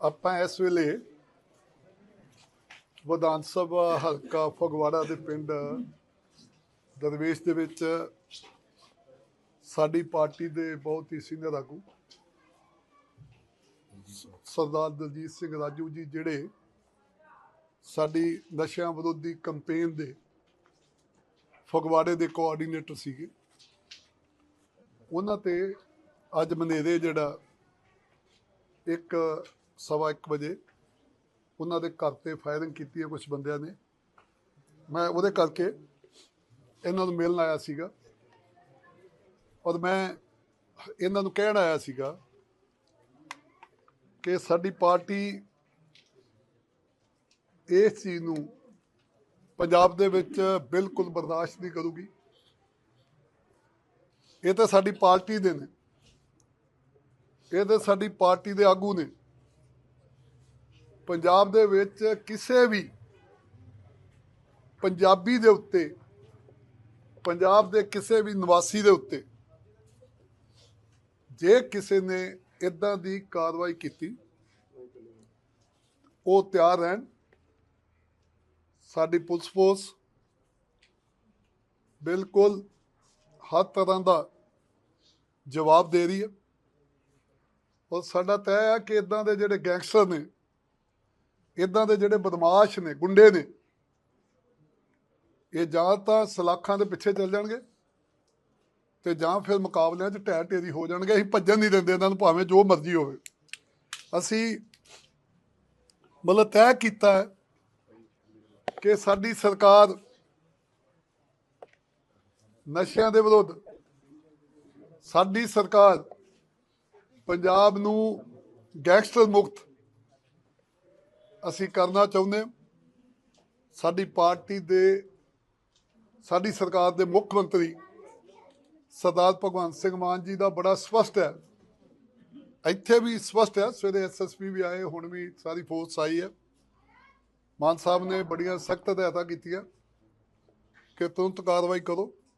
ਆਪਾਂ ਇਸ ਵੇਲੇ ਵਿਧਾਨ ਸਭਾ ਹਲਕਾ ਫਗਵਾੜਾ ਦੇ ਪਿੰਡ ਦਰਵੇਸ਼ ਦੇ ਵਿੱਚ ਸਾਡੀ ਪਾਰਟੀ ਦੇ ਬਹੁਤ ਹੀ ਸੀਨੀਅਰ ਆਗੂ ਸਰਦਾਰ ਦਲਜੀਤ ਸਿੰਘ ਰਾਜੂ ਜੀ ਜਿਹੜੇ ਸਾਡੀ ਨਸ਼ਿਆਂ ਵਿਰੋਧੀ ਕੈਂਪੇਨ ਦੇ ਫਗਵਾੜੇ ਦੇ ਕੋਆਰਡੀਨੇਟਰ ਸੀਗੇ, ਉਹਨਾਂ ਤੇ ਅੱਜ ਮਨੇਰੇ ਜਿਹੜਾ ਇੱਕ ਸਵਾ ਇੱਕ ਵਜੇ ਉਹਨਾਂ ਦੇ ਘਰ ਤੇ ਫਾਇਰਿੰਗ ਕੀਤੀ ਹੈ ਕੁਝ ਬੰਦਿਆਂ ਨੇ ਮੈਂ ਉਹਦੇ ਕਰਕੇ ਇਹਨਾਂ ਨੂੰ ਮਿਲਣ ਆਇਆ ਸੀਗਾ ਔਰ ਮੈਂ ਇਹਨਾਂ ਨੂੰ ਕਹਿਣ ਆਇਆ ਸੀਗਾ ਕਿ ਸਾਡੀ ਪਾਰਟੀ ਇਸ ਚੀਜ਼ ਨੂੰ ਪੰਜਾਬ ਦੇ ਵਿੱਚ ਬਿਲਕੁਲ ਬਰਦਾਸ਼ਤ ਨਹੀਂ ਕਰੂਗੀ ਇਹ ਤਾਂ ਸਾਡੀ ਪਾਰਟੀ ਦੇ ਨੇ ਇਹ ਤਾਂ ਸਾਡੀ ਪਾਰਟੀ ਦੇ ਆਗੂ ਨੇ ਪੰਜਾਬ ਦੇ ਵਿੱਚ ਕਿਸੇ ਵੀ ਪੰਜਾਬੀ ਦੇ ਉੱਤੇ, ਪੰਜਾਬ ਦੇ ਕਿਸੇ ਵੀ ਨਿਵਾਸੀ ਦੇ ਉੱਤੇ ਜੇ ਕਿਸੇ ਨੇ ਇਦਾਂ ਦੀ ਕਾਰਵਾਈ ਕੀਤੀ, ਉਹ ਤਿਆਰ ਰਹਿਣ। ਸਾਡੀ ਪੁਲਿਸ ਫੋਰਸ ਬਿਲਕੁਲ ਹਰ ਤਰ੍ਹਾਂ ਦਾ ਜਵਾਬ ਦੇ ਰਹੀ ਹੈ। ਔਰ ਸਾਡਾ ਤੈਅ ਹੈ ਕਿ ਇਦਾਂ ਦੇ ਜਿਹੜੇ ਗੈਂਗਸਟਰ ਨੇ ਇਦਾਂ ਦੇ ਜਿਹੜੇ ਬਦਮਾਸ਼ ਨੇ, ਗੁੰਡੇ ਨੇ, ਇਹ ਜਾਂ ਤਾਂ ਸਲਾਖਾਂ ਦੇ ਪਿੱਛੇ ਚੱਲ ਜਾਣਗੇ ਤੇ ਜਾਂ ਫਿਰ ਮੁਕਾਬਲਿਆਂ 'ਚ ਢਹਿ ਢੇਰੀ ਹੋ ਜਾਣਗੇ, ਅਸੀਂ ਭੱਜਣ ਨਹੀਂ ਦਿੰਦੇ ਇਹਨਾਂ ਨੂੰ, ਭਾਵੇਂ ਜੋ ਮਰਜ਼ੀ ਹੋਵੇ। ਅਸੀਂ ਮਤਲਬ ਤੈਅ ਕੀਤਾ ਹੈ ਕਿ ਸਾਡੀ ਸਰਕਾਰ ਨਸ਼ਿਆਂ ਦੇ ਵਿਰੁੱਧ, ਸਾਡੀ ਸਰਕਾਰ ਪੰਜਾਬ ਨੂੰ ਗੈਂਗਸਟਰ ਮੁਕਤ ਅਸੀਂ ਕਰਨਾ ਚਾਹੁੰਦੇ ਸਾਡੀ ਪਾਰਟੀ ਦੇ, ਸਾਡੀ ਸਰਕਾਰ ਦੇ ਮੁੱਖ ਮੰਤਰੀ ਸਰਦਾਰ ਭਗਵੰਤ ਸਿੰਘ ਮਾਨ ਜੀ ਦਾ ਬੜਾ ਸਪਸ਼ਟ ਹੈ। ਇੱਥੇ ਵੀ ਸਪਸ਼ਟ ਹੈ। ਸਵੇਰੇ ਐਸਐਸਪੀ ਵੀ ਆਏ, ਹੁਣ ਵੀ ਸਾਰੀ ਫੋਰਸ ਆਈ ਹੈ। ਮਾਨ ਸਾਹਿਬ ਨੇ ਬੜੀਆਂ ਸਖਤ ਹਦਾਇਤਾਂ ਕੀਤੀਆਂ ਕਿ ਤੁਰੰਤ ਕਾਰਵਾਈ ਕਰੋ।